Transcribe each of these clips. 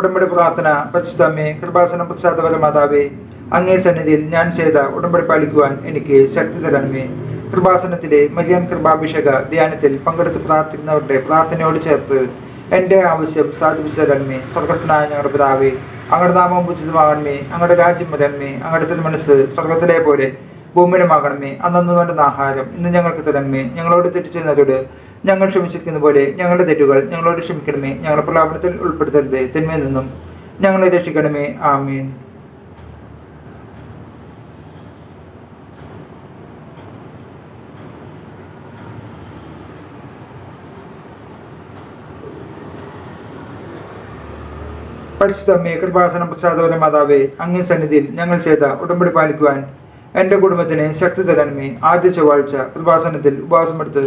ഉടമ്പടി പ്രാർത്ഥന പരിശുദ്ധമ്മേ കൃപാസനം പ്രസാദപര മാതാവേ അങ്ങേ സന്നിധിയിൽ ഞാൻ ചെയ്ത ഉടമ്പടി പാലിക്കുവാൻ എനിക്ക് ശക്തി തരണമേ. കൃപാസനത്തിലെ മരിയാൻ കൃപാഭിഷേക ധ്യാനത്തിൽ പങ്കെടുത്ത് പ്രാർത്ഥിക്കുന്നവരുടെ പ്രാർത്ഥനയോട് ചേർത്ത് എന്റെ ആവശ്യം സാധിപ്പിച്ചു തരണമേ. സ്വർഗസ്ഥനായ ഞങ്ങളുടെ പിതാവേ അങ്ങയുടെ നാമം ഉചിതമാകണമേ. അങ്ങയുടെ രാജ്യം വരണമേ. അങ്ങയുടെ തിരുമനസ് സ്വർഗത്തിലെ പോലെ ഭൂമിയിലുമാകണമേ അന്നു വേണ്ടുന്ന ആഹാരം ഇന്ന് ഞങ്ങൾക്ക് തരണമേ. ഞങ്ങളോട് തെറ്റ് ചെയ്യുന്നവരോട് ഞങ്ങൾ ക്ഷമിച്ചിരിക്കുന്ന പോലെ ഞങ്ങളുടെ തെറ്റുകൾ ഞങ്ങളോട് ക്ഷമിക്കണമേ. ഞങ്ങളുടെ പ്രലാപനത്തിൽ ഉൾപ്പെടുത്തരുത്. തിന്മയിൽ നിന്നും ഞങ്ങളെ രക്ഷിക്കണമേ. ആമീൻ. പരിശുദ്ധമ്മേ കൃപാസനം പ്രസാദവര മാതാവേ അങ്ങേ സന്നിധിയിൽ ഞങ്ങൾ ചെയ്ത ഉടമ്പടി പാലിക്കുവാൻ എന്റെ കുടുംബത്തിന് ശക്തി തരണമേ. ആദ്യ ചൊവ്വാഴ്ച കൃപാസനത്തിൽ ഉപവാസമെടുത്ത്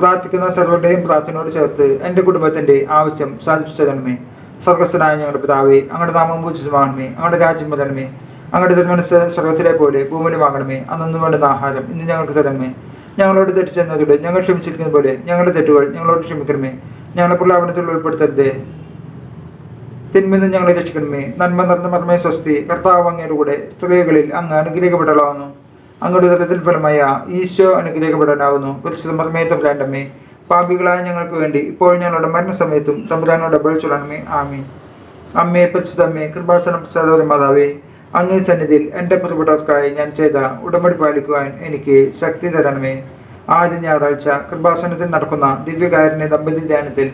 പ്രാർത്ഥിക്കുന്ന സർവരുടെയും പ്രാർത്ഥനയോട് ചേർത്ത് എന്റെ കുടുംബത്തിന്റെ ആവശ്യം സാധിച്ചു തരണമേ. സ്വർഗസ്ഥനായ ഞങ്ങളുടെ പിതാവേ അങ്ങയുടെ നാമം പൂജിതമാകണമേ അങ്ങയുടെ രാജ്യം വരണമേ. അങ്ങയുടെ തിരുമനസ് സ്വർഗത്തിലെ പോലെ ഭൂമിയിലുമാകണമേ അന്നു വേണ്ടുന്ന ആഹാരം ഇന്ന് ഞങ്ങൾക്ക് തരണമേ. ഞങ്ങളോട് തെറ്റ് ഞങ്ങൾ ക്ഷമിച്ചിരിക്കുന്ന പോലെ ഞങ്ങളുടെ തെറ്റുകൾ ഞങ്ങളോട് ക്ഷമിക്കണമേ. ഞങ്ങളെ പ്രലാപനത്തിൽ ഉൾപ്പെടുത്തരുത്. തിന്മിന്ന് ഞങ്ങളെ രക്ഷിക്കണമേ. നന്മ നിറഞ്ഞ മർമ്മയെ സ്വസ്തി കർത്താവ് അങ്ങയുടെ കൂടെ സ്ത്രീകളിൽ അങ്ങ് അനുഗ്രഹിക്കപ്പെടലാവുന്നു അങ്ങയുടെ തരത്തിൽ ഫലമായ ഈശോ അനുഗ്രഹിക്കപ്പെടാനാകുന്നു. പരിശുദ്ധ മർമ്മേ തമ്പുരാന്റമ്മേ പാപികളായ ഞങ്ങൾക്ക് വേണ്ടി ഇപ്പോൾ ഞങ്ങളുടെ മരണസമയത്തും തമ്പുരാനോട് അപേക്ഷിക്കണമേ ആമേ അമ്മേ പരിശുദ്ധമ്മേ കൃപാസനം പ്രസാദവര മാതാവേ അങ്ങേ സന്നിധിയിൽ എന്റെ പ്രിയപ്പെട്ടവർക്കായി ഞാൻ ചെയ്ത ഉടമ്പടി പാലിക്കുവാൻ എനിക്ക് ശക്തി തരണമേ. ആദ്യ ഞായറാഴ്ച കൃപാസനത്തിൽ നടക്കുന്ന ദിവ്യകാരുണ്യ ദമ്പതി ധ്യാനത്തിൽ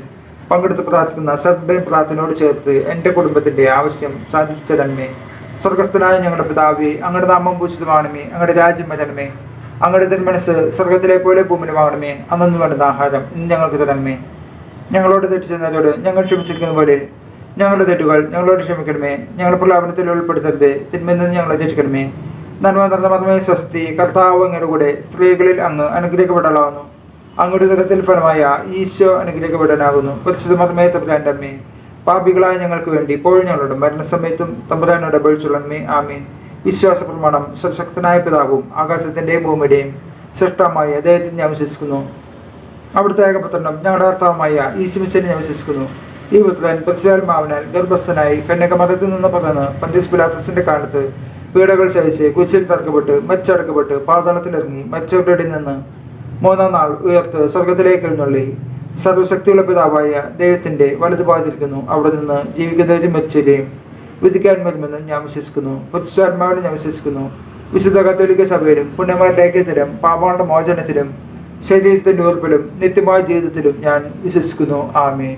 പങ്കെടുത്ത് പ്രാർത്ഥിക്കുന്ന സദ്ബയും പ്രാർത്ഥനയോട് ചേർത്ത് എന്റെ കുടുംബത്തിന്റെ ആവശ്യം സാധിച്ചു തരണമേ. സ്വർഗസ്ഥനായ ഞങ്ങളുടെ പിതാവേ അങ്ങയുടെ നാമം പൂഷിതമാണമേ അങ്ങയുടെ രാജ്യം വരണമേ അങ്ങയുടെ തിരുമനസ് സ്വർഗത്തിലെ പോലെ ഭൂമിലുമാകണമേ അന്നു വേണ്ട ആഹാരം ഇന്ന് ഞങ്ങൾക്ക് തരണമേ. ഞങ്ങളോട് തെറ്റ് ഞങ്ങൾ ക്ഷമിച്ചിരിക്കുന്ന പോലെ ഞങ്ങളുടെ തെറ്റുകൾ ഞങ്ങളോട് ക്ഷമിക്കണമേ. ഞങ്ങളുടെ പ്രലാപനത്തിൽ ഉൾപ്പെടുത്തരുത് തിന്മയിൽ നിന്ന് ഞങ്ങളെ രക്ഷിക്കണമേ. നന്മ മർമ്മേ സ്വസ്തി കർത്താവ് അങ്ങയുടെ കൂടെ സ്ത്രീകളിൽ അങ്ങ് അനുഗ്രഹിക്കപ്പെടലാവുന്നു അങ്ങയുടെ തരത്തിൽ ഫലമായ ഈശോ അനുഗ്രഹിക്കപ്പെടാനാകുന്നു. പരിശുദ്ധ മതമേ തമ്പുരാന്റെ അമ്മേ. പാപികളായ ഞങ്ങൾക്ക് വേണ്ടി ഇപ്പോഴും ഞങ്ങളുടെ മരണസമയത്തും തമ്പുരാനോട് അപേക്ഷിച്ചുള്ളമേ ആമീൻ. വിശ്വാസ പ്രമാണം സശക്തനായ പിതാവും ആകാശത്തിന്റെയും ഭൂമിയുടെയും ശ്രേഷ്ഠമായി അദ്ദേഹത്തിന് ഞാൻ വിശ്വസിക്കുന്നു. അവിടുത്തെ ഏകപുത്രനും ഞങ്ങളുടെ കർത്താവുമായ ഈശുമിച്ചനെ ഞാൻ വിശ്വസിക്കുന്നു. ഈ പുത്രൻ പരിശുദ്ധാത്മാവിനാൽ ഗർഭസ്ഥനായി കന്യകമതത്തിൽ നിന്ന് പറഞ്ഞ് പന്തീസ് പിലാത്തസിന്റെ കാലത്ത് പീഡകൾ സഹിച്ച് കുച്ചിൽ തറക്കപ്പെട്ട് മച്ചടക്കപ്പെട്ട് പാതാളത്തിലിറങ്ങി മച്ചവരുടെ നിന്ന് മൂന്നാം നാൾ ഉയർത്ത് സ്വർഗത്തിലേക്ക് എഴുന്നള്ളി. സർവശക്തിയുള്ള പിതാവായ ദൈവത്തിന്റെ വലതുഭാഗത്തിരിക്കുന്നു. അവിടെ നിന്ന് ജീവിക്കുന്നവരും മരിച്ചവരെയും വിധിക്കാൻ വരുമെന്ന് ഞാൻ വിശ്വസിക്കുന്നു. പുരുഷാത്മാവിനെ ഞാൻ വിശ്വസിക്കുന്നു. വിശുദ്ധ കത്തോലിക്ക സഭയിലും പുണ്യമാരുടെ ഐക്യത്തിലും പാപാളുടെ മോചനത്തിലും ശരീരത്തിന്റെ ഉറപ്പിലും നിത്യമായ ജീവിതത്തിലും ഞാൻ വിശ്വസിക്കുന്നു. ആമീൻ.